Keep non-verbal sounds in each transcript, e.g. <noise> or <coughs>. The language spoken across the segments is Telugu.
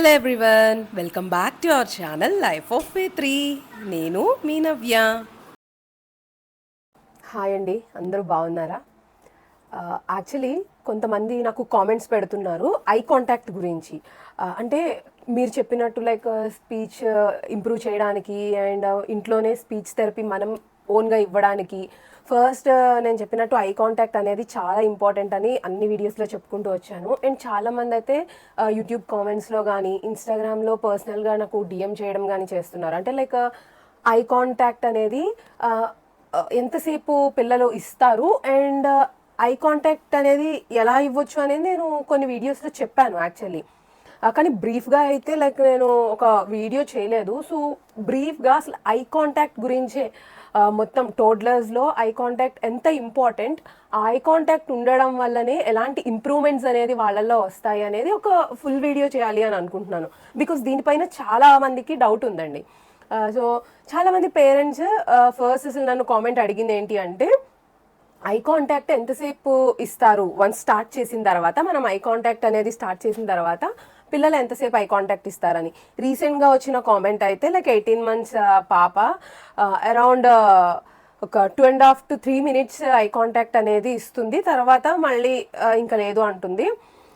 Hello everyone welcome back to our channel life of way three నేను మీ నవ్య. హాయ్ అండి. అందరూ బాగున్నారా? యాక్చువల్లీ కొంతమంది నాకు కామెంట్స్ పెడుతున్నారు ఐ కాంటాక్ట్ గురించి. అంటే మీరు చెప్పినట్టు లైక్ స్పీచ్ ఇంప్రూవ్ చేయడానికి అండ్ ఇంట్లోనే స్పీచ్ థెరపీ మనం ఓన్గా ఇవ్వడానికి ఫస్ట్ నేను చెప్పినట్టు ఐ కాంటాక్ట్ అనేది చాలా ఇంపార్టెంట్ అని అన్ని వీడియోస్లో చెప్పుకుంటూ వచ్చాను. అండ్ చాలామంది అయితే యూట్యూబ్ కామెంట్స్లో కానీ ఇన్స్టాగ్రామ్లో పర్సనల్గా నాకు డిఎం చేయడం కానీ చేస్తున్నారు. అంటే లైక్ ఐ కాంటాక్ట్ అనేది ఎంతసేపు పిల్లలు ఇస్తారు? అండ్ ఐ కాంటాక్ట్ అనేది ఎలా ఇవ్వచ్చు అనేది నేను కొన్ని వీడియోస్లో చెప్పాను యాక్చువల్లీ. కానీ బ్రీఫ్గా అయితే లైక్ నేను ఒక వీడియో చేయలేదు. సో బ్రీఫ్గా అసలు ఐ కాంటాక్ట్ గురించే మొత్తం టోడ్లర్స్లో ఐ కాంటాక్ట్ ఎంత ఇంపార్టెంట్ ఆ ఐ కాంటాక్ట్ ఉండడం వల్లనే ఎలాంటి ఇంప్రూవ్మెంట్స్ అనేది వాళ్ళల్లో వస్తాయి అనేది ఒక ఫుల్ వీడియో చేయాలి అని అనుకుంటున్నాను. బికాస్ దీనిపైన చాలా మందికి డౌట్ ఉందండి. సో చాలామంది పేరెంట్స్ ఫస్ట్ అసలు నన్ను కామెంట్ అడిగింది ఏంటి అంటే ఐ కాంటాక్ట్ ఎంతసేపు ఇస్తారు? వన్స్ స్టార్ట్ చేసిన తర్వాత మనం ఐ కాంటాక్ట్ అనేది స్టార్ట్ చేసిన తర్వాత పిల్లలు ఎంతసేపు ఐ కాంటాక్ట్ ఇస్తారని. రీసెంట్గా వచ్చిన కామెంట్ అయితే లైక్ ఎయిటీన్ మంత్స్ పాప అరౌండ్ ఒక two and half to three minutes eye contact అనేది ఇస్తుంది. తర్వాత మళ్ళీ ఇంకా లేదు అంటుంది.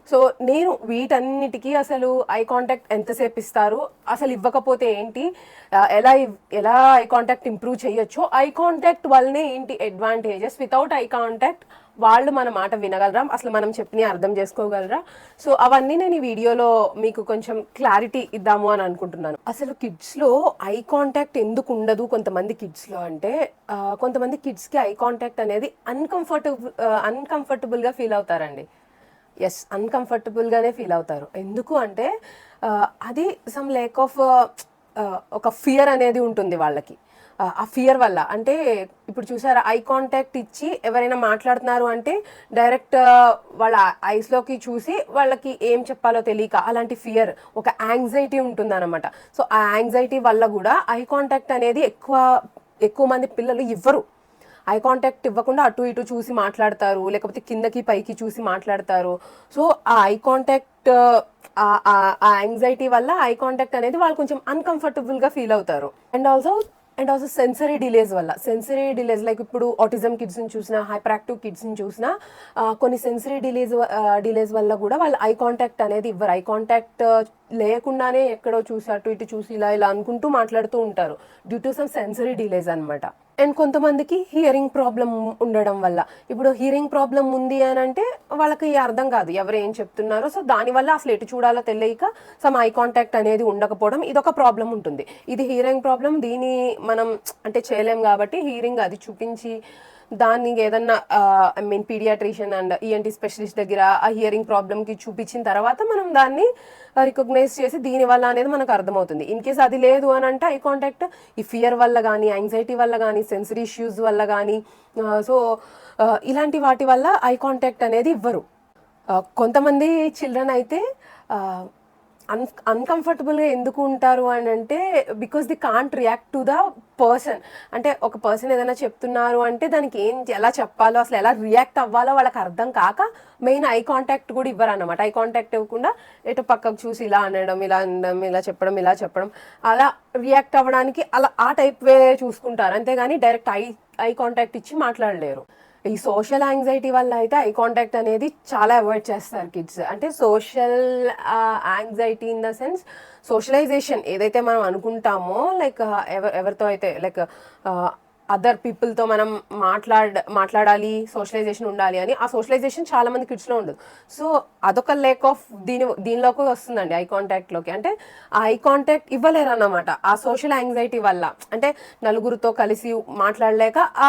సో నేను వీటన్నిటికీ అసలు ఐ కాంటాక్ట్ ఎంతసేపు ఇస్తారు అసలు ఇవ్వకపోతే ఏంటి ఎలా ఇవ్- ఎలా ఐ కాంటాక్ట్ ఇంప్రూవ్ చేయొచ్చు ఐ కాంటాక్ట్ వల్లనే ఏంటి అడ్వాంటేజెస్ వితౌట్ ఐ కాంటాక్ట్ వాళ్ళు మన మాట వినగలరా? అసలు మనం చెప్పిన అర్థం చేసుకోగలరా? సో అవన్నీ నేను ఈ వీడియోలో మీకు కొంచెం క్లారిటీ ఇద్దాము అని అనుకుంటున్నాను. అసలు కిడ్స్లో ఐ కాంటాక్ట్ ఎందుకు ఉండదు కొంతమంది కిడ్స్లో అంటే కొంతమంది కిడ్స్కి ఐ కాంటాక్ట్ అనేది అన్కంఫర్టబుల్ అన్కంఫర్టబుల్గా ఫీల్ అవుతారండి. ఎస్ అన్కంఫర్టబుల్గానే ఫీల్ అవుతారు. ఎందుకు అంటే అది సమ్ లేక్ ఆఫ్ ఒక ఫియర్ అనేది ఉంటుంది వాళ్ళకి. ఆ, ఫియర్ వల్ల. అంటే ఇప్పుడు చూసారా ఐ కాంటాక్ట్ ఇచ్చి ఎవరైనా మాట్లాడుతున్నారు అంటే డైరెక్ట్ వాళ్ళ ఐస్లోకి చూసి వాళ్ళకి ఏం చెప్పాలో తెలియక అలాంటి ఫియర్ ఒక యాంగ్జైటీ ఉంటుంది అనమాట సో ఆ యాంగ్జైటీ వల్ల కూడా ఐ కాంటాక్ట్ అనేది ఎక్కువ ఎక్కువ మంది పిల్లలు ఇవ్వరు. ఐ కాంటాక్ట్ ఇవ్వకుండా అటు ఇటు చూసి మాట్లాడతారు లేకపోతే కిందకి పైకి చూసి మాట్లాడతారు. సో ఆ ఐ కాంటాక్ట్ ఆ యాంగ్జైటీ వల్ల ఐ కాంటాక్ట్ అనేది వాళ్ళు కొంచెం అన్కంఫర్టబుల్గా ఫీల్ అవుతారు. And also and also sensory delays వల్ల. సెన్సరీ డిలేస్ లైక్ ఇప్పుడు ఆటిజం కిడ్స్ని చూసినా హైపర్ యాక్టివ్ కిడ్స్ని చూసినా కొన్ని సెన్సరీ డిలేస్ డిలేస్ వల్ల కూడా వాళ్ళు ఐ కాంటాక్ట్ అనేది ఇవ్వరు. ఐ కాంటాక్ట్ లేకుండానే ఎక్కడో చూసి అటు ఇటు చూసి ఇలా ఇలా అనుకుంటూ మాట్లాడుతూ ఉంటారు. Due to some sensory delays అనమాట అండ్ కొంతమందికి హియరింగ్ ప్రాబ్లం ఉండడం వల్ల. ఇప్పుడు హియరింగ్ ప్రాబ్లం ఉంది అని అంటే వాళ్ళకి అర్థం కాదు. ఎవరు ఏం చెప్తున్నారో. సో దానివల్ల అసలు ఎటు చూడాలో తెలియక సమ్ ఐ కాంటాక్ట్ అనేది ఉండకపోవడం ఇదొక ప్రాబ్లం ఉంటుంది. ఇది హియరింగ్ ప్రాబ్లం దీని మనం అంటే చేయలేం కాబట్టి హీరింగ్ అది చూపించి దాన్ని ఏదన్నా I mean paediatrician and ENT specialist దగ్గర ఆ హియరింగ్ ప్రాబ్లమ్కి చూపించిన తర్వాత మనం దాన్ని రికగ్నైజ్ చేసి దీని వల్ల అనేది మనకు అర్థమవుతుంది. ఇన్ కేస్ అది లేదు అని అంటే ఐ కాంటాక్ట్ ఈ ఫియర్ వల్ల కానీ యాంగ్జైటీ వల్ల కానీ సెన్సరీ ఇష్యూస్ వల్ల కానీ సో ఇలాంటి వాటి వల్ల ఐ కాంటాక్ట్ అనేది ఇవ్వరు. కొంతమంది చిల్డ్రన్ అయితే అన్ అన్కంఫర్టబుల్గా ఎందుకు ఉంటారు అని అంటే because they can't react to the person అంటే ఒక పర్సన్ ఏదైనా చెప్తున్నారు అంటే దానికి ఏం ఎలా చెప్పాలో అసలు ఎలా రియాక్ట్ అవ్వాలో వాళ్ళకి అర్థం కాక మెయిన్ ఐ కాంటాక్ట్ కూడా ఇవ్వరు అనమాట ఐ కాంటాక్ట్ ఇవ్వకుండా ఎటు పక్కకు చూసి ఇలా అనడం ఇలా అనడం ఇలా చెప్పడం ఇలా చెప్పడం అలా రియాక్ట్ అవ్వడానికి అలా ఆ టైప్ వే చూసుకుంటారు. అంతేగాని డైరెక్ట్ ఐ ఐ కాంటాక్ట్ ఇచ్చి మాట్లాడలేరు. ఈ సోషల్ యాంగ్జైటీ వల్ల అయితే ఐ కాంటాక్ట్ అనేది చాలా అవాయిడ్ చేస్తారు కిడ్స్ అంటే social anxiety in the sense socialization ఏదైతే మనం అనుకుంటామో లైక్ ఎవ ఎవరితో అయితే లైక్ అదర్ పీపుల్తో మనం మాట్లాడ మాట్లాడాలి సోషలైజేషన్ ఉండాలి అని ఆ సోషలైజేషన్ చాలా మంది కిడ్స్లో ఉండదు. సో అదొక లేక్ ఆఫ్ దీని దీనిలోకి వస్తుందండి ఐ కాంటాక్ట్లోకి అంటే ఆ ఐ కాంటాక్ట్ ఇవ్వలేరు అన్నమాట ఆ సోషల్ యాంగ్జైటీ వల్ల. అంటే నలుగురితో కలిసి మాట్లాడలేక ఆ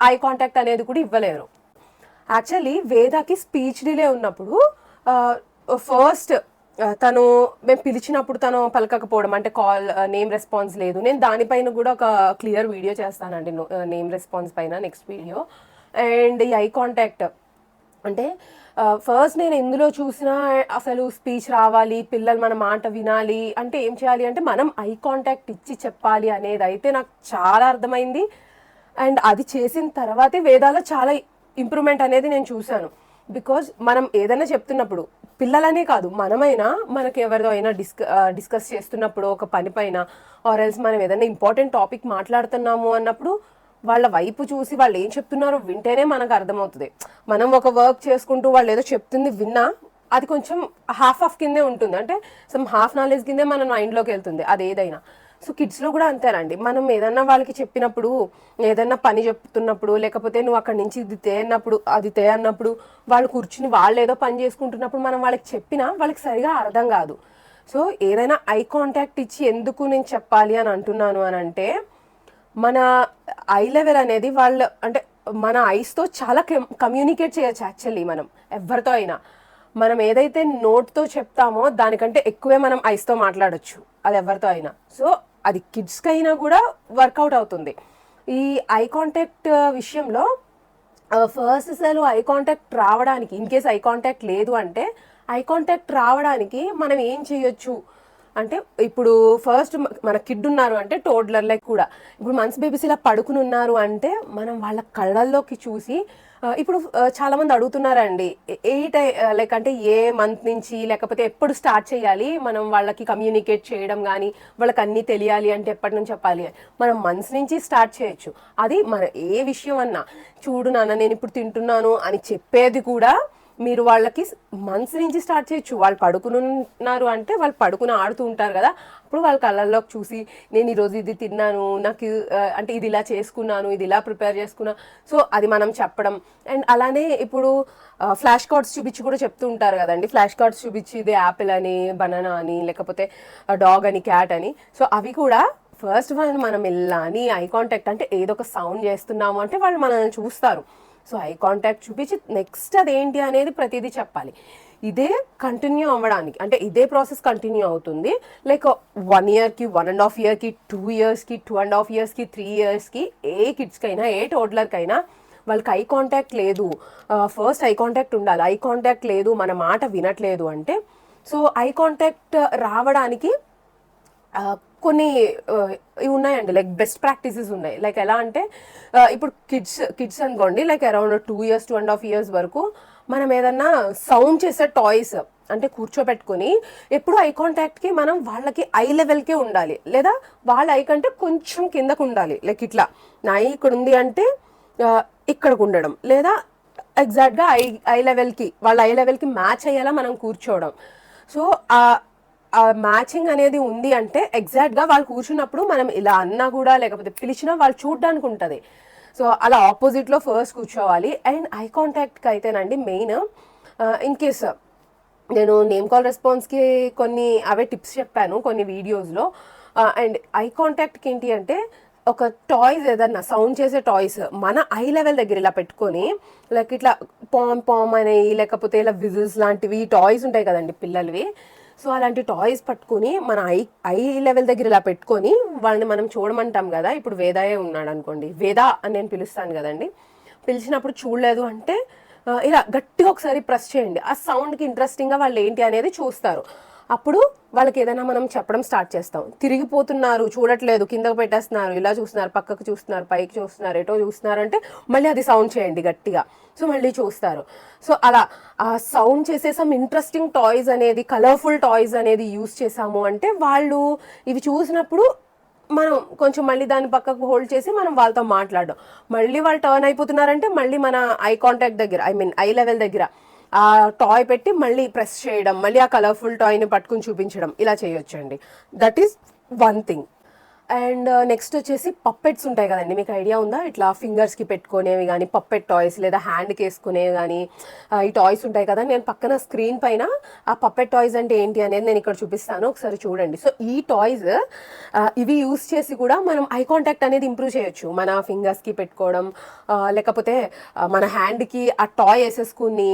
ఐ కాంటాక్ట్ అనేది కూడా ఇవ్వలేరు. యాక్చువల్లీ వేదాకి స్పీచ్ డిలే ఉన్నప్పుడు ఫస్ట్ తను మేము పిలిచినప్పుడు తను పలకకపోవడం అంటే కాల్ నేమ్ రెస్పాన్స్ లేదు. నేను దానిపైన కూడా ఒక క్లియర్ వీడియో చేస్తానండి నేమ్ రెస్పాన్స్ పైన నెక్స్ట్ వీడియో అండ్ ఈ ఐ కాంటాక్ట్ అంటే ఫస్ట్ నేను ఎందులో చూసినా అసలు స్పీచ్ రావాలి పిల్లలు మన మాట వినాలి అంటే ఏం చేయాలి అంటే మనం ఐ కాంటాక్ట్ ఇచ్చి చెప్పాలి అనేది అయితే నాకు చాలా అర్థమైంది. అండ్ అది చేసిన తర్వాతే వేదాలో చాలా ఇంప్రూవ్మెంట్ అనేది నేను చూశాను. బికాజ్ మనం ఏదైనా చెప్తున్నప్పుడు పిల్లలనే కాదు మనమైనా మనకి ఎవరిదో అయినా డిస్క డిస్కస్ చేస్తున్నప్పుడు ఒక పని పైన ఆర్ ఎల్స్ మనం ఏదైనా ఇంపార్టెంట్ టాపిక్ మాట్లాడుతున్నాము అన్నప్పుడు వాళ్ళ వైపు చూసి వాళ్ళు ఏం చెప్తున్నారో వింటేనే మనకు అర్థమవుతుంది. మనం ఒక వర్క్ చేసుకుంటూ వాళ్ళు ఏదో చెప్తుంది విన్నా అది కొంచెం హాఫ్ ఆఫ్ కిందే ఉంటుంది. అంటే సమ్ హాఫ్ నాలెడ్జ్ కిందే మన మైండ్లోకి వెళ్తుంది అది ఏదైనా సో కిడ్స్లో కూడా అంతేనండి. మనం ఏదన్నా వాళ్ళకి చెప్పినప్పుడు ఏదన్నా పని చెప్తున్నప్పుడు లేకపోతే నువ్వు అక్కడి నుంచి ఇది తే అన్నప్పుడు అది తే అన్నప్పుడు వాళ్ళు కూర్చుని వాళ్ళు ఏదో పని చేసుకుంటున్నప్పుడు మనం వాళ్ళకి చెప్పినా వాళ్ళకి సరిగా అర్థం కాదు. సో ఏదైనా ఐ కాంటాక్ట్ ఇచ్చి ఎందుకు నేను చెప్పాలి అని అంటున్నాను అని అంటే మన ఐ లెవెల్ అనేది వాళ్ళు అంటే మన ఐస్తో చాలా కమ్యూనికేట్ చేయొచ్చు యాక్చువల్లీ మనం ఎవరితో అయినా. మనం ఏదైతే నోట్తో చెప్తామో దానికంటే ఎక్కువే మనం ఐస్తో మాట్లాడొచ్చు అది ఎవరితో అయినా. సో అది కిడ్స్కి అయినా కూడా వర్కౌట్ అవుతుంది. ఈ ఐ కాంటాక్ట్ విషయంలో ఫస్ట్ అసలు ఐ కాంటాక్ట్ రావడానికి ఇన్ కేస్ ఐ కాంటాక్ట్ లేదు అంటే ఐ కాంటాక్ట్ రావడానికి మనం ఏం చేయొచ్చు? అంటే ఇప్పుడు ఫస్ట్ మన కిడ్ ఉన్నారు అంటే టోడ్లర్ లైక్ కూడా. ఇప్పుడు మన్స్ బేబీస్ ఇలా పడుకుని ఉన్నారు అంటే మనం వాళ్ళ కళ్ళల్లోకి చూసి ఇప్పుడు చాలా మంది అడుగుతున్నారండి ఏ టై లైక్ అంటే ఏ మంత్ నుంచి లేకపోతే ఎప్పుడు స్టార్ట్ చేయాలి మనం వాళ్ళకి కమ్యూనికేట్ చేయడం కానీ వాళ్ళకి అన్నీ తెలియాలి అంటే ఎప్పటి నుంచి చెప్పాలి? మనం మంత్స్ నుంచి స్టార్ట్ చేయొచ్చు. అది మన ఏ విషయం అన్నా చూడు నాన్న నేను ఇప్పుడు తింటున్నాను అని చెప్పేది కూడా మీరు వాళ్ళకి మంత్స్ నుంచి స్టార్ట్ చేయొచ్చు. వాళ్ళు పడుకుని ఉన్నారు అంటే వాళ్ళు పడుకుని ఆడుతూ ఉంటారు కదా. అప్పుడు వాళ్ళ కళ్ళల్లోకి చూసి నేను ఈరోజు ఇది తిన్నాను నాకు అంటే ఇది ఇలా చేసుకున్నాను ఇది ఇలా ప్రిపేర్ చేసుకున్నా. సో అది మనం చెప్పడం. అండ్ అలానే ఇప్పుడు ఫ్లాష్ కార్డ్స్ చూపించి కూడా చెప్తూ ఉంటారు కదండి. ఫ్లాష్ కార్డ్స్ చూపించి ఇది యాపిల్ అని బనానా అని లేకపోతే డాగ్ అని క్యాట్ అని. సో అవి కూడా ఫస్ట్ వాళ్ళు మనం వెళ్ళాని ఐ కాంటాక్ట్ అంటే ఏదో ఒక సౌండ్ చేస్తున్నాము అంటే వాళ్ళు మనల్ని చూస్తారు. సో ఐ కాంటాక్ట్ చూపించి నెక్స్ట్ అదేంటి అనేది ప్రతిదీ చెప్పాలి. ఇదే కంటిన్యూ అవ్వడానికి అంటే ఇదే ప్రాసెస్ కంటిన్యూ అవుతుంది. లైక్ వన్ ఇయర్కి వన్ అండ్ హాఫ్ ఇయర్కి టూ ఇయర్స్కి టూ అండ్ హాఫ్ ఇయర్స్కి త్రీ ఇయర్స్కి ఏ కిడ్స్కైనా ఏ టోడ్లర్కైనా వాళ్ళకి ఐ కాంటాక్ట్ లేదు. ఫస్ట్ ఐ కాంటాక్ట్ ఉండాలి. ఐ కాంటాక్ట్ లేదు మన మాట వినట్లేదు అంటే సో ఐ కాంటాక్ట్ రావడానికి uh, కొన్ని ఇవి ఉన్నాయండి. లైక్ బెస్ట్ ప్రాక్టీసెస్ ఉన్నాయి. లైక్ ఎలా అంటే ఇప్పుడు కిడ్స్ కిడ్స్ అనుకోండి like around two years two and half years వరకు మనం ఏదన్నా సౌండ్ చేసే టాయ్స్ అంటే కూర్చోబెట్టుకొని ఎప్పుడు ఐ కాంటాక్ట్కి మనం వాళ్ళకి ఐ లెవెల్కే ఉండాలి. లేదా వాళ్ళ ఐ కంటే కొంచెం కిందకు ఉండాలి. లైక్ ఇట్లా. నా ఐ ఇక్కడ ఉంది అంటే ఇక్కడికి ఉండడం. లేదా ఎగ్జాక్ట్గా ఐ ఐ లెవెల్కి వాళ్ళ ఐ లెవెల్కి మ్యాచ్ అయ్యేలా మనం కూర్చోవడం. సో మ్యాచింగ్ అనేది ఉంది అంటే ఎగ్జాక్ట్గా వాళ్ళు కూర్చున్నప్పుడు మనం ఇలా అన్నా కూడా లేకపోతే పిలిచినా వాళ్ళు చూడడానికి ఉంటుంది. సో అలా ఆపోజిట్లో ఫస్ట్ కూర్చోవాలి. అండ్ ఐ కాంటాక్ట్కి అయితేనండి మెయిన్ ఇన్ కేస్ నేను నేమ్ కాల్ రెస్పాన్స్కి కొన్ని అవే టిప్స్ చెప్పాను కొన్ని వీడియోస్లో అండ్ ఐ కాంటాక్ట్కి ఏంటి అంటే ఒక టాయ్స్ ఏదన్నా సౌండ్ చేసే టాయ్స్ మన ఐ లెవెల్ దగ్గర ఇలా పెట్టుకొని లైక్ ఇట్లా పామ్ పామ్ అనేవి లేకపోతే ఇలా విజిల్స్ లాంటివి టాయ్స్ ఉంటాయి కదండి పిల్లలవి. సో అలాంటి టాయ్స్ పట్టుకొని మన ఐ ఐ లెవెల్ దగ్గర ఇలా పెట్టుకొని వాళ్ళని మనం చూడమంటాం కదా ఇప్పుడు వేదాయే ఉన్నాడు అనుకోండి. వేద అని నేను పిలుస్తాను కదండి. పిలిచినప్పుడు చూడలేదు అంటే ఇలా గట్టిగా ఒకసారి ప్రెస్ చేయండి. ఆ సౌండ్కి ఇంట్రెస్టింగ్గా వాళ్ళు ఏంటి అనేది చూస్తారు. అప్పుడు వాళ్ళకి ఏదైనా మనం చెప్పడం స్టార్ట్ చేస్తాం. తిరిగిపోతున్నారు చూడట్లేదు కిందకు పెట్టేస్తున్నారు ఇలా చూస్తున్నారు పక్కకు చూస్తున్నారు పైకి చూస్తున్నారు ఎటో చూస్తున్నారు అంటే మళ్ళీ అది సౌండ్ చేయండి గట్టిగా. సో మళ్ళీ చూస్తారు. సో అలా ఆ సౌండ్ చేసే సమ్ ఇంట్రెస్టింగ్ టాయ్స్ అనేది కలర్ఫుల్ టాయ్స్ అనేది యూస్ చేసాము అంటే వాళ్ళు ఇవి చూసినప్పుడు మనం కొంచెం మళ్ళీ దాన్ని పక్కకు హోల్డ్ చేసి మనం వాళ్ళతో మాట్లాడడం. మళ్ళీ వాళ్ళు టర్న్ అయిపోతున్నారంటే మళ్ళీ మన ఐ కాంటాక్ట్ దగ్గర ఐ మీన్ ఐ లెవెల్ దగ్గర. ఆ టాయ్ పెట్టి మళ్ళీ ప్రెస్ చేయడం మళ్ళీ ఆ కలర్ఫుల్ టాయ్ని పట్టుకుని చూపించడం ఇలా చేయొచ్చండి. That is one thing and next వచ్చేసి పప్పెట్స్ ఉంటాయి కదండి. మీకు ఐడియా ఉందా? ఇట్లా ఫింగర్స్కి పెట్టుకునేవి కానీ పప్పెట్ టాయ్స్ లేదా హ్యాండ్కి వేసుకునేవి కానీ ఈ టాయ్స్ ఉంటాయి కదా. నేను పక్కన స్క్రీన్ పైన ఆ పప్పెట్ టాయ్స్ అంటే ఏంటి అనేది నేను ఇక్కడ చూపిస్తాను. ఒకసారి చూడండి. సో ఈ టాయ్స్ ఇవి యూస్ చేసి కూడా మనం ఐ కాంటాక్ట్ అనేది ఇంప్రూవ్ చేయొచ్చు. మన ఫింగర్స్కి పెట్టుకోవడం లేకపోతే మన హ్యాండ్కి ఆ టాయ్ వేసేసుకుని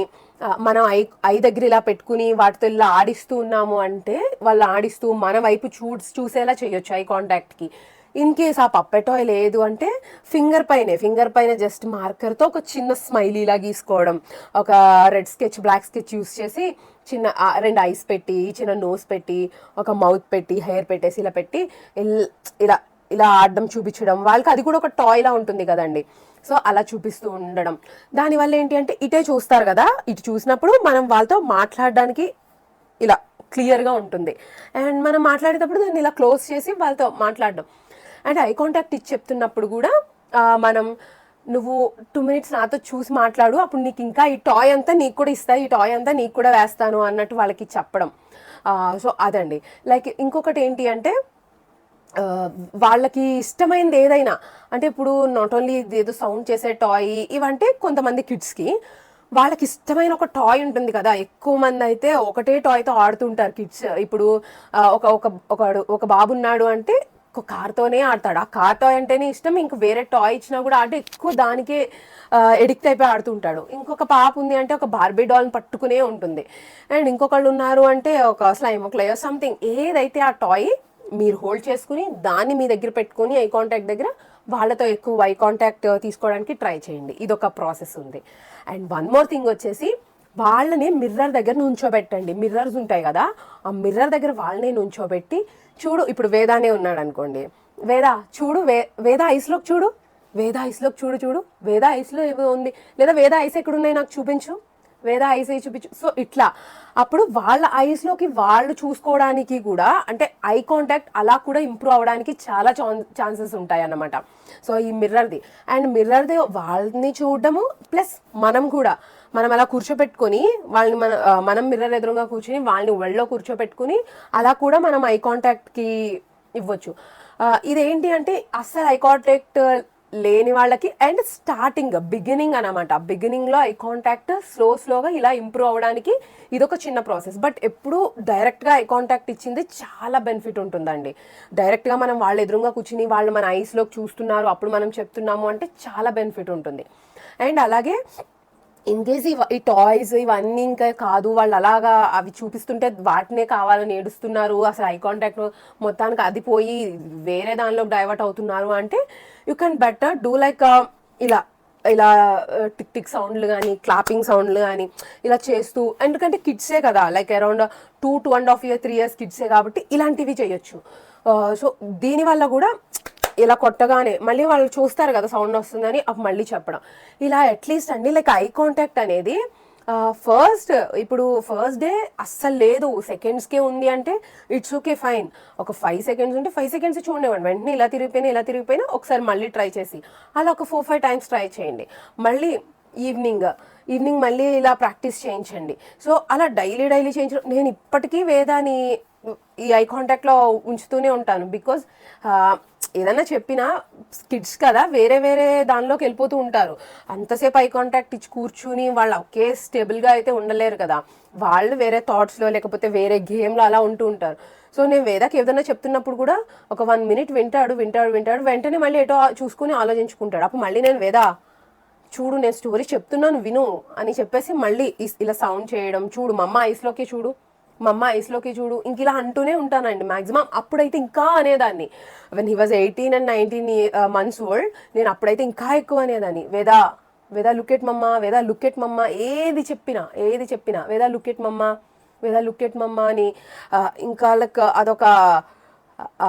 మనం ఐ ఐ దగ్గర ఇలా పెట్టుకుని వాటితో ఇలా ఆడిస్తూ ఉన్నాము అంటే వాళ్ళు ఆడిస్తూ మన వైపు చూడ్స్ చూసేలా చేయొచ్చు ఐ కాంటాక్ట్కి. ఇన్ కేస్ ఆ పప్పెటాయ్ లేదు అంటే ఫింగర్ పైనే ఫింగర్ పైన జస్ట్ మార్కర్తో ఒక చిన్న స్మైలీలా గీసుకోవడం. ఒక red sketch black sketch use చేసి చిన్న రెండు ఐస్ పెట్టి చిన్న నోస్ పెట్టి ఒక మౌత్ పెట్టి హెయిర్ పెట్టేసి ఇలా పెట్టి ఇల్- ఇలా ఇలా ఆడడం చూపించడం. వాళ్ళకి అది కూడా ఒక టాయ్లా ఉంటుంది కదండి. సో అలా చూపిస్తూ ఉండడం. దానివల్ల ఏంటి అంటే ఇటే చూస్తారు కదా ఇటు చూసినప్పుడు మనం వాళ్ళతో మాట్లాడడానికి ఇలా క్లియర్గా ఉంటుంది. అండ్ మనం మాట్లాడేటప్పుడు దాన్ని ఇలా క్లోజ్ చేసి వాళ్ళతో మాట్లాడడం. అండ్ ఐ కాంటాక్ట్ ఇచ్చి చెప్తున్నప్పుడు కూడా మనం నువ్వు టూ మినిట్స్ నాతో చూసి మాట్లాడు అప్పుడు నీకు ఇంకా ఈ టాయ్ అంతా నీకు కూడా ఇస్తా ఈ టాయ్ అంతా నీకు కూడా వేస్తాను అన్నట్టు వాళ్ళకి చెప్పడం. సో అదండి. లైక్ ఇంకొకటి ఏంటి అంటే వాళ్ళకి ఇష్టమైనది ఏదైనా అంటే ఇప్పుడు నాట్ ఓన్లీ ఏదో సౌండ్ చేసే టాయ్ ఇవంటే కొంతమంది కిడ్స్కి వాళ్ళకి ఇష్టమైన ఒక టాయ్ ఉంటుంది కదా. ఎక్కువ మంది అయితే ఒకటే టాయ్తో ఆడుతుంటారు కిడ్స్ ఇప్పుడు ఒక ఒక ఒక ఒక బాబు ఉన్నాడు అంటే ఒక కార్తోనే ఆడతాడు. ఆ కార్ టాయ్ అంటేనే ఇష్టం. ఇంక వేరే టాయ్ ఇచ్చినా కూడా ఆడితే ఎక్కువ దానికే ఎడిక్ట్ అయిపోయి ఆడుతుంటాడు. ఇంకొక పాప ఉంది అంటే ఒక బార్బీ డాల్ని పట్టుకునే ఉంటుంది. అండ్ ఇంకొకళ్ళు ఉన్నారు అంటే ఒక స్లైమ్ ఒక సంథింగ్ ఏదైతే ఆ టాయ్ మీరు హోల్డ్ చేసుకుని దాన్ని మీ దగ్గర పెట్టుకుని ఐ కాంటాక్ట్ దగ్గర వాళ్ళతో ఎక్కువ ఐ కాంటాక్ట్ తీసుకోవడానికి ట్రై చేయండి. ఇది ఒక ప్రాసెస్ ఉంది. అండ్ వన్ మోర్ థింగ్ వచ్చేసి వాళ్ళని మిర్రర్ దగ్గర నుంచోబెట్టండి. మిర్రర్స్ ఉంటాయి కదా ఆ మిర్రర్ దగ్గర వాళ్ళని నుంచోబెట్టి చూడు ఇప్పుడు వేదానే ఉన్నాడు అనుకోండి. వేద చూడు వే వేద ఐస్లోకి చూడు. వేద ఐస్లోకి చూడు చూడు. వేద ఐస్లో ఏదో ఉంది. లేదా వేద ఐస్ ఎక్కడున్నాయి నాకు చూపించు. వేద ఐస్ అయి చూపించు. సో ఇట్లా. అప్పుడు వాళ్ళ ఐస్లోకి వాళ్ళు చూసుకోవడానికి కూడా అంటే ఐ కాంటాక్ట్ అలా కూడా ఇంప్రూవ్ అవ్వడానికి చాలా ఛాన్సెస్ ఉంటాయి అన్నమాట సో ఈ మిర్రర్ది అండ్ మిర్రర్ది వాళ్ళని చూడడము ప్లస్ మనం కూడా మనం అలా కూర్చోపెట్టుకొని వాళ్ళని మన మనం మిర్రర్ ఎదురుగా కూర్చొని వాళ్ళని ఒళ్ళో కూర్చోపెట్టుకుని అలా కూడా మనం ఐ కాంటాక్ట్కి ఇవ్వచ్చు. ఇదేంటి అంటే అస్సలు ఐ కాంటాక్ట్ లేని వాళ్ళకి అండ్ స్టార్టింగ్ బిగినింగ్ అనమాట బిగినింగ్లో ఐ కాంటాక్ట్ స్లో స్లోగా ఇలా ఇంప్రూవ్ అవ్వడానికి ఇదొక చిన్న ప్రాసెస్ బట్ ఎప్పుడు డైరెక్ట్గా ఐ కాంటాక్ట్ ఇచ్చింది చాలా బెనిఫిట్ ఉంటుందండి. డైరెక్ట్గా మనం వాళ్ళ ఎదురుగా కూర్చుని వాళ్ళు మన ఐస్లోకి చూస్తున్నారు అప్పుడు మనం చెప్తున్నాము అంటే చాలా బెనిఫిట్ ఉంటుంది. అండ్ అలాగే ఇన్ కేస్ ఈ టాయ్స్ ఇవన్నీ ఇంకా కాదు వాళ్ళు అలాగా అవి చూపిస్తుంటే వాటినే కావాలని ఏడుస్తున్నారు అసలు ఐ కాంటాక్ట్ మొత్తానికి అది పోయి వేరే దానిలోకి డైవర్ట్ అవుతున్నారు అంటే you can better do like ఇలా ఇలా టిక్ టిక్ సౌండ్లు కానీ క్లాపింగ్ సౌండ్లు కానీ ఇలా చేస్తూ ఎందుకంటే కిడ్సే కదా like around two two and half year three years కిడ్సే కాబట్టి ఇలాంటివి చేయొచ్చు. సో దీనివల్ల కూడా ఇలా కొట్టగానే మళ్ళీ వాళ్ళు చూస్తారు కదా సౌండ్ వస్తుందని అప్పుడు మళ్ళీ చెప్పడం. ఇలా అట్లీస్ట్ అండి లైక్ ఐ కాంటాక్ట్ అనేది ఫస్ట్ ఇప్పుడు ఫస్ట్ డే అస్సలు లేదు. సెకండ్స్కే ఉంది అంటే ఇట్స్ ఓకే ఫైన్ ఒక ఫైవ్ సెకండ్స్ ఉంటే ఫైవ్ సెకండ్స్ చూడండి వెంటనే ఇలా తిరిగిపోయినా ఇలా తిరిగిపోయినా ఒకసారి మళ్ళీ ట్రై చేసి. అలా ఒక ఫోర్ ఫైవ్ టైమ్స్ ట్రై చేయండి. మళ్ళీ ఈవినింగ్ ఈవినింగ్ మళ్ళీ ఇలా ప్రాక్టీస్ చేయించండి. సో అలా డైలీ డైలీ చేయించడం నేను ఇప్పటికీ వేదాని ఈ ఐ కాంటాక్ట్లో ఉంచుతూనే ఉంటాను. బికాజ్ ఏదైనా చెప్పినా కిడ్స్ కదా వేరే వేరే దానిలోకి వెళ్ళిపోతూ ఉంటారు. అంతసేపు ఐ కాంటాక్ట్ ఇచ్చి కూర్చుని వాళ్ళు ఒకే స్టేబుల్గా అయితే ఉండలేరు కదా. వాళ్ళు వేరే థాట్స్లో లేకపోతే వేరే గేమ్లో అలా ఉంటూ ఉంటారు. సో నేను వేదాకి ఏదైనా చెప్తున్నప్పుడు కూడా ఒక వన్ మినిట్ వింటాడు వింటాడు వింటాడు వెంటనే మళ్ళీ ఎటో చూసుకుని ఆలోచించుకుంటాడు. అప్పుడు మళ్ళీ నేను వేదా చూడు నేను స్టోరీ చెప్తున్నాను విను అని చెప్పేసి మళ్ళీ ఇలా సౌండ్ చేయడం చూడు మమ్మ ఐస్లోకి చూడు మమ్మ ఐస్లోకి చూడు ఇంక ఇలా అంటూనే ఉంటానండి మాక్సిమం. అప్పుడైతే ఇంకా అనేదాన్ని. When he was eighteen and nineteen months old నేను అప్పుడైతే ఇంకా ఎక్కువ అనేదాన్ని. వేదా వేదా లుకెట్ మమ్మ వేదా లుకెట్ మమ్మ. ఏది చెప్పినా ఏది చెప్పినా వేదా లుకెట్ మమ్మ వేదా లుకెట్ మమ్మ అని ఇంకా వాళ్ళకి అదొక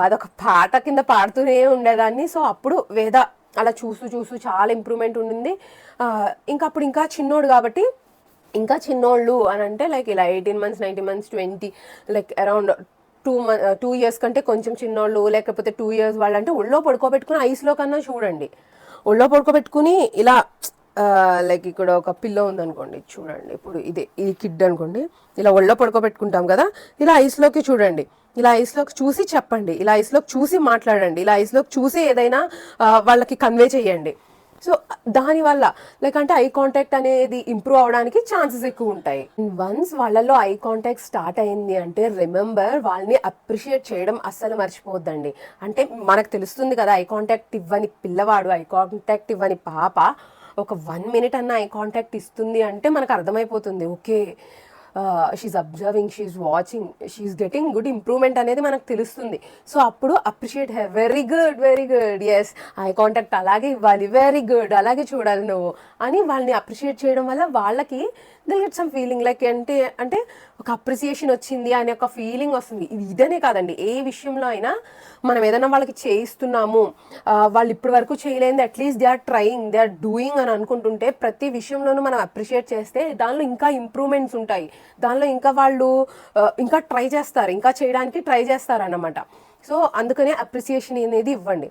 అదొక పాట కింద పాడుతూనే ఉండేదాన్ని. సో అప్పుడు వేద అలా చూస్తూ చూస్తూ చాలా ఇంప్రూవ్మెంట్ ఉండింది. ఇంకా అప్పుడు ఇంకా చిన్నోడు కాబట్టి ఇంకా చిన్నోళ్ళు అని అంటే లైక్ ఇలా eighteen months nineteen months twenty like around two two years కంటే కొంచెం చిన్నోళ్ళు లేకపోతే టూ ఇయర్స్ వాళ్ళు అంటే ఒళ్ళో పడుకోబెట్టుకుని ఐస్లో కన్నా చూడండి. ఒళ్ళో పడుకోబెట్టుకుని ఇలా లైక్ ఇక్కడ ఒక పిల్లో ఉందనుకోండి చూడండి ఇప్పుడు ఇదే ఈ కిడ్ అనుకోండి ఇలా ఒళ్ళో పడుకోబెట్టుకుంటాం కదా ఇలా ఐస్లోకి చూడండి ఇలా ఐస్లోకి చూసి చెప్పండి ఇలా ఐస్లోకి చూసి మాట్లాడండి ఇలా ఐస్లోకి చూసి ఏదైనా వాళ్ళకి కన్వే చేయండి. సో దానివల్ల లైక్ అంటే ఐ కాంటాక్ట్ అనేది ఇంప్రూవ్ అవడానికి ఛాన్సెస్ ఎక్కువ ఉంటాయి. వన్స్ వాళ్ళలో ఐ కాంటాక్ట్ స్టార్ట్ అయింది అంటే రిమెంబర్ వాళ్ళని అప్రిషియేట్ చేయడం అస్సలు మర్చిపోవద్దండి. అంటే మనకు తెలుస్తుంది కదా ఐ కాంటాక్ట్ ఇవ్వని పిల్లవాడు ఐ కాంటాక్ట్ ఇవ్వని పాప ఒక వన్ మినిట్ అన్న ఐ కాంటాక్ట్ ఇస్తుంది అంటే మనకు అర్థమైపోతుంది. Okay she's observing she's watching she's getting good improvement అనేది మనకు తెలుస్తుంది. సో అప్పుడు appreciate hey very good very good yes eye contact అలాగే ఇవ్వాలి. వెరీ గుడ్ అలాగే చూడాలి నువ్వు. అని వాళ్ళని అప్రిషియేట్ చేయడం వల్ల వాళ్ళకి they'll get some feeling like అంటే అంటే ఒక అప్రిసియేషన్ వచ్చింది అనే ఒక ఫీలింగ్ వస్తుంది. ఇది ఇదనే కాదండి. ఏ విషయంలో అయినా మనం ఏదైనా వాళ్ళకి చేయిస్తున్నాము వాళ్ళు ఇప్పటి వరకు చేయలేదు at least they are trying they are doing అని అనుకుంటుంటే ప్రతి విషయంలోనూ మనం అప్రిషియేట్ చేస్తే దానిలో ఇంకా ఇంప్రూవ్మెంట్స్ ఉంటాయి. దానిలో ఇంకా వాళ్ళు ఇంకా ట్రై చేస్తారు ఇంకా చేయడానికి ట్రై చేస్తారు అన్నమాట సో అందుకనే అప్రిసియేషన్ అనేది ఇవ్వండి.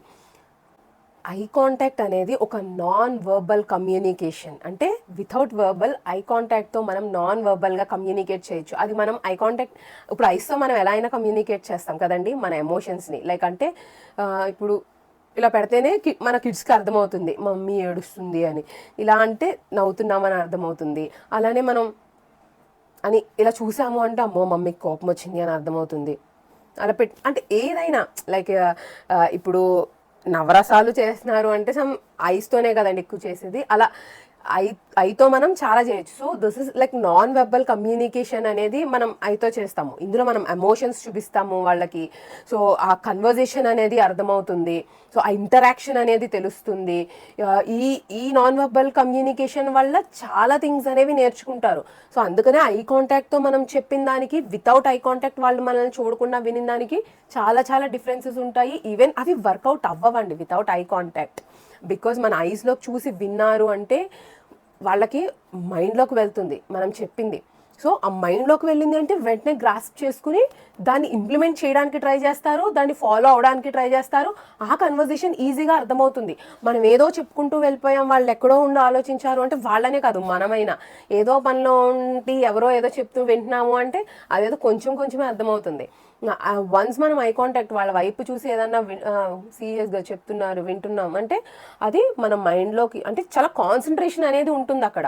ఐ కాంటాక్ట్ అనేది ఒక నాన్ వర్బల్ కమ్యూనికేషన్ అంటే వితౌట్ వర్బల్ ఐ కాంటాక్ట్తో మనం నాన్ వర్బల్గా కమ్యూనికేట్ చేయొచ్చు. అది మనం ఐ కాంటాక్ట్ ఇప్పుడు ఐస్తో మనం ఎలా అయినా కమ్యూనికేట్ చేస్తాం కదండి మన ఎమోషన్స్ని లైక్ అంటే ఇప్పుడు ఇలా పెడితేనే మన కిడ్స్కి అర్థమవుతుంది మమ్మీ ఏడుస్తుంది అని. ఇలా అంటే నవ్వుతున్నామని అర్థమవుతుంది. అలానే మనం అని ఇలా చూసాము అంటే అమ్మో మమ్మీకి కోపం వచ్చింది అని అర్థమవుతుంది. అలా పెట్ అంటే ఏదైనా లైక్ ఇప్పుడు నవరసాలు చేస్తున్నారు అంటే సమ్ ఐస్తోనే కదండి ఎక్కువ చేసేది. అలా ఐ ఐతో మనం చాలా చేయొచ్చు. So this is like non verbal communication అనేది మనం ఐతో చేస్తాము. ఇందులో మనం ఎమోషన్స్ చూపిస్తాము వాళ్ళకి. సో ఆ కన్వర్జేషన్ అనేది అర్థమవుతుంది. సో ఆ ఇంటరాక్షన్ అనేది తెలుస్తుంది. ఈ ఈ నాన్ వెబల్ కమ్యూనికేషన్ వల్ల చాలా థింగ్స్ అనేవి నేర్చుకుంటారు. సో అందుకనే ఐ కాంటాక్ట్తో మనం చెప్పిన దానికి వితౌట్ ఐ కాంటాక్ట్ వాళ్ళు మనల్ని చూడకుండా వినిన దానికి చాలా చాలా డిఫరెన్సెస్ ఉంటాయి. ఈవెన్ అవి వర్కౌట్ అవ్వవండి వితౌట్ ఐ కాంటాక్ట్ బికాజ్ మన ఐస్లో చూసి విన్నారు అంటే వాళ్ళకి మైండ్లోకి వెళ్తుంది. మనం చెప్పింది. సో ఆ మైండ్లోకి వెళ్ళింది అంటే వెంటనే గ్రాస్ప్ చేసుకుని దాన్ని ఇంప్లిమెంట్ చేయడానికి ట్రై చేస్తారు దాన్ని ఫాలో అవడానికి ట్రై చేస్తారు. ఆ కన్వర్జేషన్ ఈజీగా అర్థమవుతుంది. మనం ఏదో చెప్పుకుంటూ వెళ్ళిపోయాం వాళ్ళు ఎక్కడో ఉండి ఆలోచించారు అంటే వాళ్ళనే కాదు మనమైనా. ఏదో పనిలో ఉండి ఎవరో ఏదో చెప్తూ వింటున్నాము అంటే అదేదో కొంచెం కొంచెమే అర్థమవుతుంది. వన్స్ మనం ఐ కాంటాక్ట్ వాళ్ళ వైపు చూసి ఏదన్నా సీరియస్గా చెప్తున్నారు వింటున్నాం అంటే అది మన మైండ్లోకి అంటే చాలా కాన్సన్ట్రేషన్ అనేది ఉంటుంది అక్కడ.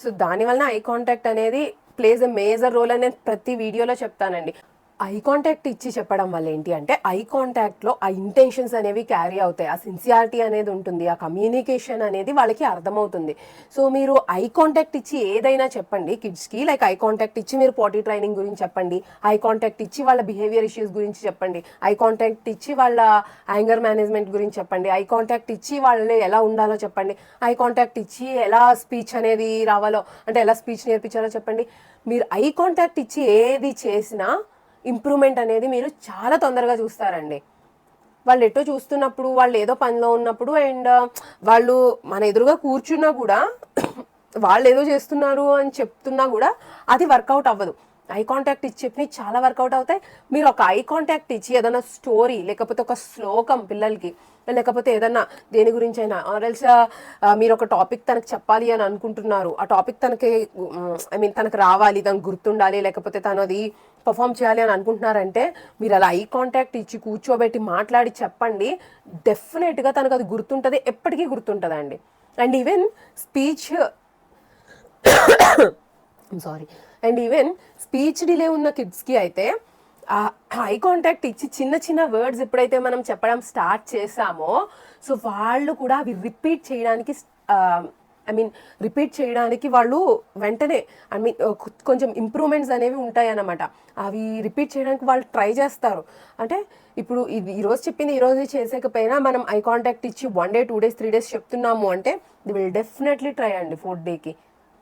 సో దానివల్ల ఐ కాంటాక్ట్ అనేది ప్లేస్ ఎ మేజర్ రోల్ అనేది ప్రతి వీడియోలో చెప్తానండి. ఐ కాంటాక్ట్ ఇచ్చి చెప్పడం వల్ల ఏంటి అంటే ఐ కాంటాక్ట్లో ఆ ఇంటెన్షన్స్ అనేవి క్యారీ అవుతాయి. ఆ సిన్సియారిటీ అనేది ఉంటుంది ఆ కమ్యూనికేషన్ అనేది వాళ్ళకి అర్థమవుతుంది. సో మీరు ఐ కాంటాక్ట్ ఇచ్చి ఏదైనా చెప్పండి కిడ్స్కి లైక్ ఐ కాంటాక్ట్ ఇచ్చి మీరు పాటీ ట్రైనింగ్ గురించి చెప్పండి ఐ కాంటాక్ట్ ఇచ్చి వాళ్ళ బిహేవియర్ ఇష్యూస్ గురించి చెప్పండి ఐ కాంటాక్ట్ ఇచ్చి వాళ్ళ యాంగర్ మేనేజ్మెంట్ గురించి చెప్పండి ఐ కాంటాక్ట్ ఇచ్చి వాళ్ళు ఎలా ఉండాలో చెప్పండి ఐ కాంటాక్ట్ ఇచ్చి ఎలా స్పీచ్ అనేది రావాలో అంటే ఎలా స్పీచ్ నేర్పించాలో చెప్పండి. మీరు ఐ కాంటాక్ట్ ఇచ్చి ఏది చేసినా ఇంప్రూవ్మెంట్ అనేది మీరు చాలా తొందరగా చూస్తారండి. వాళ్ళు ఎటో చూస్తున్నప్పుడు వాళ్ళు ఏదో పనిలో ఉన్నప్పుడు అండ్ వాళ్ళు మన ఎదురుగా కూర్చున్నా కూడా వాళ్ళు ఏదో చేస్తున్నారు అని చెప్తున్నా కూడా అది వర్కౌట్ అవ్వదు. ఐ కాంటాక్ట్ ఇచ్చి చెప్పినవి చాలా వర్కౌట్ అవుతాయి. మీరు ఒక ఐ కాంటాక్ట్ ఇచ్చి ఏదైనా స్టోరీ లేకపోతే ఒక శ్లోకం పిల్లలకి లేకపోతే ఏదన్నా దేని గురించి అయినా ఆర్ఎల్స్ మీరు ఒక టాపిక్ తనకు చెప్పాలి అని అనుకుంటున్నారు. ఆ టాపిక్ తనకి ఐ మీన్ తనకు రావాలి తనకు గుర్తుండాలి లేకపోతే తను అది పర్ఫామ్ చేయాలి అని అనుకుంటున్నారంటే మీరు అలా ఐ కాంటాక్ట్ ఇచ్చి కూర్చోబెట్టి మాట్లాడి చెప్పండి. డెఫినెట్గా తనకు అది గుర్తుంటుంది. ఎప్పటికీ గుర్తుంటుందండి. And even speech <coughs> sorry. And even speech delay ఉన్న కిడ్స్కి అయితే ఐ కాంటాక్ట్ ఇచ్చి చిన్న చిన్న వర్డ్స్ ఎప్పుడైతే మనం చెప్పడం స్టార్ట్ చేసామో సో వాళ్ళు కూడా అవి రిపీట్ చేయడానికి ఐ మీన్ రిపీట్ చేయడానికి వాళ్ళు వెంటనే ఐ మీన్ కొంచెం ఇంప్రూవ్మెంట్స్ అనేవి ఉంటాయి అన్నమాట అవి రిపీట్ చేయడానికి వాళ్ళు ట్రై చేస్తారు. అంటే ఇప్పుడు ఇది ఈరోజు చెప్పింది ఈరోజు చేసేకపోయినా మనం ఐ కాంటాక్ట్ ఇచ్చి one day two days three days చెప్తున్నాము అంటే ది విల్ డెఫినెట్లీ ట్రై అండి ఫోర్త్ డేకి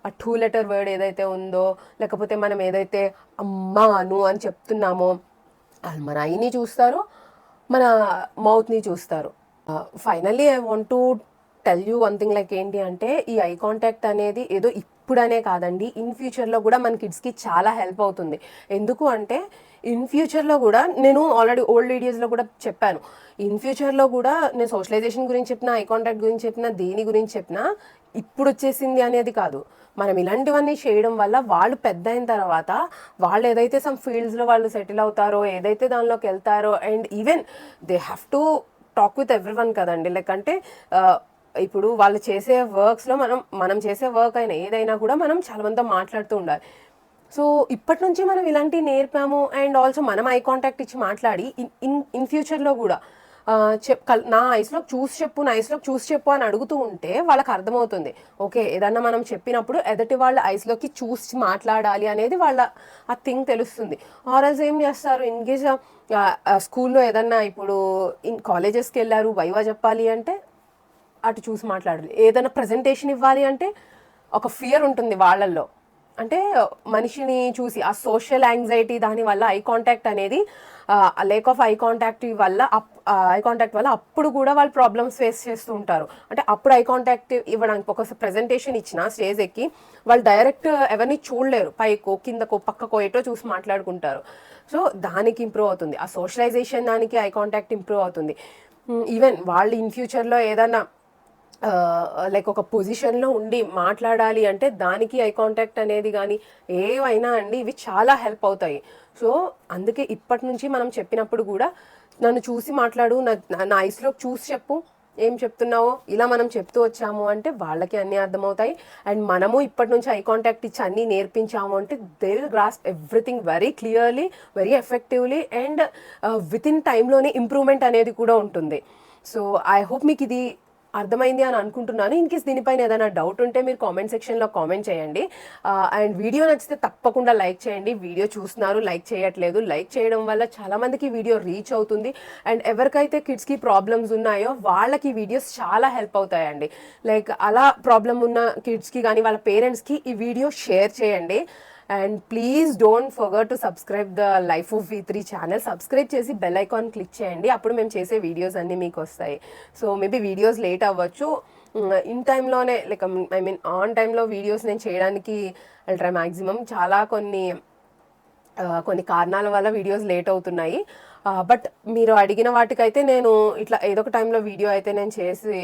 ఆ టూ లెటర్ వర్డ్ ఏదైతే ఉందో లేకపోతే మనం ఏదైతే అమ్మాను అని చెప్తున్నామో వాళ్ళు మన ఐని చూస్తారు మన మౌత్ని చూస్తారు. Finally I want to tell you one thing like ఏంటి అంటే ఈ ఐ కాంటాక్ట్ అనేది ఏదో ఇప్పుడనే కాదండి ఇన్ ఫ్యూచర్లో కూడా మన కిడ్స్కి చాలా హెల్ప్ అవుతుంది. ఎందుకు అంటే ఇన్ ఫ్యూచర్లో కూడా నేను ఆల్రెడీ ఓల్డ్ వీడియోస్లో కూడా చెప్పాను. ఇన్ ఫ్యూచర్లో కూడా నేను సోషలైజేషన్ గురించి చెప్పిన ఐ కాంటాక్ట్ గురించి చెప్పిన దేని గురించి చెప్పినా ఇప్పుడు వచ్చేసింది అనేది కాదు. మనం ఇలాంటివన్నీ చేయడం వల్ల వాళ్ళు పెద్ద అయిన తర్వాత వాళ్ళు ఏదైతే సమ్ ఫీల్డ్స్లో వాళ్ళు సెటిల్ అవుతారో ఏదైతే దానిలోకి వెళ్తారో and even they have to talk with everyone కదండి. లైక్ అంటే ఇప్పుడు వాళ్ళు చేసే వర్క్స్లో మనం మనం చేసే వర్క్ అయినా ఏదైనా కూడా మనం చాలా మందితో మాట్లాడుతూ ఉండాలి. సో ఇప్పటి నుంచి మనం ఇలాంటివి నేర్పాము అండ్ ఆల్సో మనం ఐ కాంటాక్ట్ ఇచ్చి మాట్లాడి ఇన్ ఇన్ ఇన్ ఫ్యూచర్లో కూడా నా ఐస్లో చూసి చెప్పు నా ఐస్లో చూసి చెప్పు అని అడుగుతూ ఉంటే వాళ్ళకి అర్థమవుతుంది. ఓకే ఏదన్నా మనం చెప్పినప్పుడు ఎదటి వాళ్ళ ఐస్లోకి చూసి మాట్లాడాలి అనేది వాళ్ళ ఆ థింగ్ తెలుస్తుంది. ఆర్ఎల్స్ ఏం చేస్తారు? ఇన్కేస్ స్కూల్లో ఏదన్నా ఇప్పుడు ఇన్ కాలేజెస్కి వెళ్ళారు వైవా చెప్పాలి అంటే అటు చూసి మాట్లాడాలి. ఏదైనా ప్రజెంటేషన్ ఇవ్వాలి అంటే ఒక ఫియర్ ఉంటుంది వాళ్ళల్లో. అంటే మనిషిని చూసి ఆ సోషల్ యాంగ్జైటీ దాని వల్ల ఐ కాంటాక్ట్ అనేది లేక్ ఆఫ్ ఐ కాంటాక్ట్ వల్ల ఐ కాంటాక్ట్ వల్ల అప్పుడు కూడా వాళ్ళు ప్రాబ్లమ్స్ ఫేస్ చేస్తూ ఉంటారు. అంటే అప్పుడు ఐ కాంటాక్ట్ ఇవ్వడానికి ఒక ప్రజెంటేషన్ ఇచ్చిన స్టేజ్ ఎక్కి వాళ్ళు డైరెక్ట్ ఎవరిని చూడలేరు. పైకో కిందకో పక్కకో ఎటో చూసి మాట్లాడుకుంటారు. సో దానికి ఇంప్రూవ్ అవుతుంది. ఆ సోషలైజేషన్ దానికి ఐ కాంటాక్ట్ ఇంప్రూవ్ అవుతుంది. ఈవెన్ వాళ్ళు ఇన్ ఫ్యూచర్లో ఏదైనా లైక్ ఒక పొజిషన్లో ఉండి మాట్లాడాలి అంటే దానికి ఐ కాంటాక్ట్ అనేది కానీ ఏవైనా అండి ఇవి చాలా హెల్ప్ అవుతాయి. సో అందుకే ఇప్పటి నుంచి మనం చెప్పినప్పుడు కూడా నన్ను చూసి మాట్లాడు నా ఐస్లో చూసి చెప్పు ఏం చెప్తున్నావో ఇలా మనం చెప్తూ వచ్చాము అంటే వాళ్ళకి అన్నీ అర్థమవుతాయి. అండ్ మనము ఇప్పటి నుంచి ఐ కాంటాక్ట్ ఇచ్చి అన్నీ నేర్పించాము అంటే they will grasp everything very clearly very effectively and within టైంలోనే ఇంప్రూవ్మెంట్ అనేది కూడా ఉంటుంది. సో ఐ హోప్ మీకు ఇది అర్థమైంది అని అనుకుంటున్నాను. ఇన్ కేస్ దీనిపైన ఏదైనా డౌట్ ఉంటే మీరు కామెంట్ సెక్షన్లో కామెంట్ చేయండి. అండ్ వీడియో నచ్చితే తప్పకుండా లైక్ చేయండి. వీడియో చూస్తున్నారు లైక్ చేయట్లేదు. లైక్ చేయడం వల్ల చాలామందికి వీడియో రీచ్ అవుతుంది. అండ్ ఎవరికైతే కిడ్స్కి ప్రాబ్లమ్స్ ఉన్నాయో వాళ్ళకి వీడియోస్ చాలా హెల్ప్ అవుతాయండి. లైక్ అలా ప్రాబ్లం ఉన్న కిడ్స్కి కానీ వాళ్ళ పేరెంట్స్కి ఈ వీడియో షేర్ చేయండి. And please don't forget to subscribe the life of V three channel subscribe చేసి బెల్ ఐకాన్ క్లిక్ చేయండి. అప్పుడు మేము చేసే వీడియోస్ అన్నీ మీకు వస్తాయి. సో మేబీ వీడియోస్ లేట్ అవ్వచ్చు. ఇన్ టైంలోనే లైక్ ఐ మీన్ ఆన్ టైంలో వీడియోస్ నేను చేయడానికి ట్రై మ్యాక్సిమం చాలా కొన్ని uh, కొన్ని కారణాల వల్ల వీడియోస్ లేట్ అవుతున్నాయి. బట్ మీరు అడిగిన వాటికైతే నేను ఇట్లా ఏదో ఒక టైంలో వీడియో అయితే నేను చేసి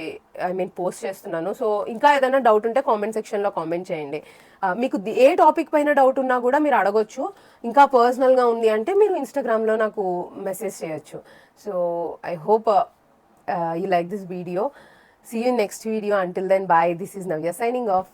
ఐ మీన్ పోస్ట్ చేస్తున్నాను. సో ఇంకా ఏదైనా డౌట్ ఉంటే కామెంట్ సెక్షన్లో కామెంట్ చేయండి. మీకు ఏ టాపిక్ పైన డౌట్ ఉన్నా కూడా మీరు అడగొచ్చు. ఇంకా పర్సనల్గా ఉంది అంటే మీరు ఇన్స్టాగ్రామ్లో నాకు మెసేజ్ చేయొచ్చు. So I hope you like this video see you next video until then bye this is Navya signing off